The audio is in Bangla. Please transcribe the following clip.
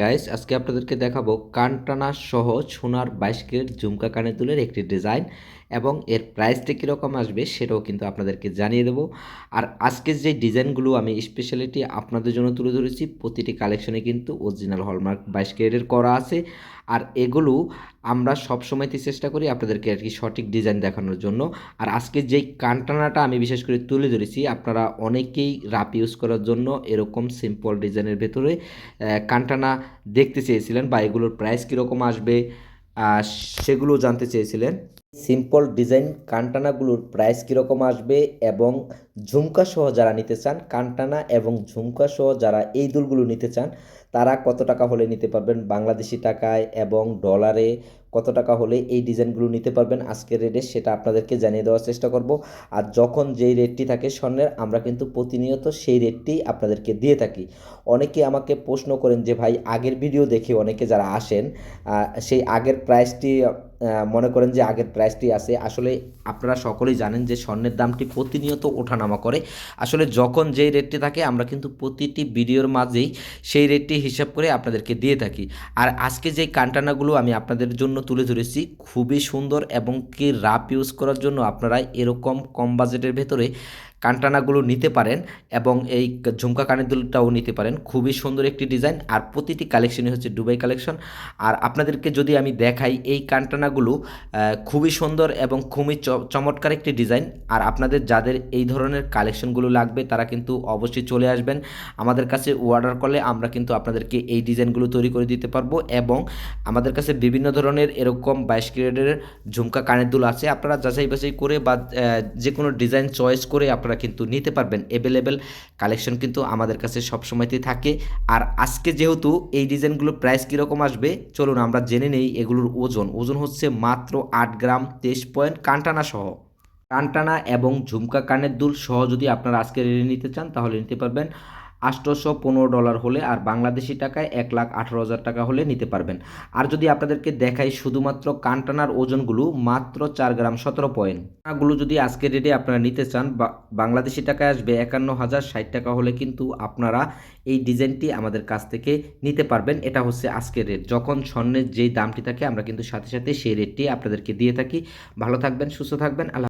গাইস আজকে আপনাদেরকে দেখাবো কানটানা সহ সোনার বাইশ কিলের ঝুমকা কানের দুলের একটি ডিজাইন এবং এর প্রাইসটা কীরকম আসবে সেটাও কিন্তু আপনাদেরকে জানিয়ে দেবো। আর আজকের যে ডিজাইনগুলো আমি স্পেশালিটি আপনাদের জন্য তুলে ধরেছি, প্রতিটি কালেকশনে কিন্তু অরিজিনাল হলমার্ক বাইশ কিলের করা আছে। আর এগুলো আমরা সবসময়তে চেষ্টা করি আপনাদেরকে আর কি সঠিক ডিজাইন দেখানোর জন্য। আর আজকে যেই কানটানাটা আমি বিশেষ করে তুলে ধরেছি, আপনারা অনেকেই রাপ ইউজ করার জন্য এরকম সিম্পল ডিজাইনের ভেতরে কান্টানা দেখতে চেয়েছিলেন বা এগুলোর প্রাইস কীরকম আসবে সেগুলো জানতে চেয়েছিলেন। সিম্পল ডিজাইন কানটানাগুলোর প্রাইস কীরকম আসবে এবং ঝুমকা সহ যারা নিতে চান, কানটানা এবং ঝুমকা সহ যারা এই দুলগুলো নিতে চান, তারা কত টাকা হলে নিতে পারবেন? বাংলাদেশি টাকায় এবং ডলারে কত টাকা হলে এই ডিজাইনগুলো নিতে পারবেন আজকের রেটে সেটা আপনাদেরকে জানিয়ে দেওয়ার চেষ্টা করব। আর যখন যেই রেটটি থাকে স্বর্ণের, আমরা কিন্তু প্রতিনিয়ত সেই রেটটি আপনাদেরকে দিয়ে থাকি। অনেকে আমাকে প্রশ্ন করেন যে, ভাই, আগের ভিডিও দেখে অনেকে যারা আসেন সেই আগের প্রাইসটি মনে করেন যে আগের প্রাইসটি আছে। আসলে আপনারা সকলেই জানেন যে স্বর্ণের দামটি প্রতিনিয়ত ওঠানামা করে। আসলে যখন যেই রেটটি থাকে, আমরা কিন্তু প্রতিটি ভিডিওর মাঝেই সেই রেটটি হিসাব করে আপনাদেরকে দিয়ে থাকি। আর আজকে যে কান্টানাগুলো আমি আপনাদের জন্য তুলে ধরেছি। খুবই সুন্দর এবং কি রাপ ইউজ করার জন্য আপনারা এরকম কম বাজেটের ভেতরে কান্টানাগুলো নিতে পারেন এবং এই ঝুমকা কানের দুলটাও নিতে পারেন। খুবই সুন্দর একটি ডিজাইন আর প্রতিটি কালেকশনই হচ্ছে দুবাই কালেকশন। আর আপনাদেরকে যদি আমি দেখাই এই কান্টানাগুলো খুবই সুন্দর এবং খুবই চমৎকার একটি ডিজাইন। আর আপনাদের যাদের এই ধরনের কালেকশনগুলো লাগবে, তারা কিন্তু অবশ্যই চলে আসবেন। আমাদের কাছে অর্ডার করলে আমরা কিন্তু আপনাদেরকে এই ডিজাইনগুলো তৈরি করে দিতে পারব এবং আমাদের কাছে বিভিন্ন ধরনের এরকম বাইশ ক্যারেটের ঝুমকা কানের দুল আছে। আপনারা যাচাই বাছাই করে বা যে কোনো ডিজাইন চয়েস করে আপনারা কিন্তু নিতে পারবেন অ্যাভেলেবেল কালেকশন কিন্তু আমাদের কাছে সবসময়তেই থাকে। আর আজকে যেহেতু এই ডিজাইনগুলোর প্রাইস কীরকম আসবে, চলুন আমরা জেনে নেই এগুলোর ওজন। ওজন হচ্ছে মাত্র আট গ্রাম তেইশ পয়েন্ট কান্টানা সহ। কানটানা এবং ঝুমকা কানের দুল সহ যদি আপনারা আজকে নিতে চান, তাহলে নিতে পারবেন। আষ্টশো পনেরো ডলার হলে আর বাংলাদেশি টাকায় এক লাখ আঠারো হাজার টাকা হলে নিতে পারবেন। আর যদি আপনাদেরকে দেখাই শুধুমাত্র কানটানার ওজনগুলো, মাত্র চার গ্রাম সতেরো পয়েন্ট। গুলো যদি আজকের রেটে আপনারা নিতে চান, বা বাংলাদেশি টাকায় আসবে একান্ন হাজার ষাট টাকা হলে কিন্তু আপনারা এই ডিজাইনটি আমাদের কাছ থেকে নিতে পারবেন। এটা হচ্ছে আজকের রেট যখন স্বর্ণের যেই দামটি থাকে, আমরা কিন্তু সাথে সাথে সেই রেটটি আপনাদেরকে দিয়ে থাকি। ভালো থাকবেন, সুস্থ থাকবেন, আল্লাহ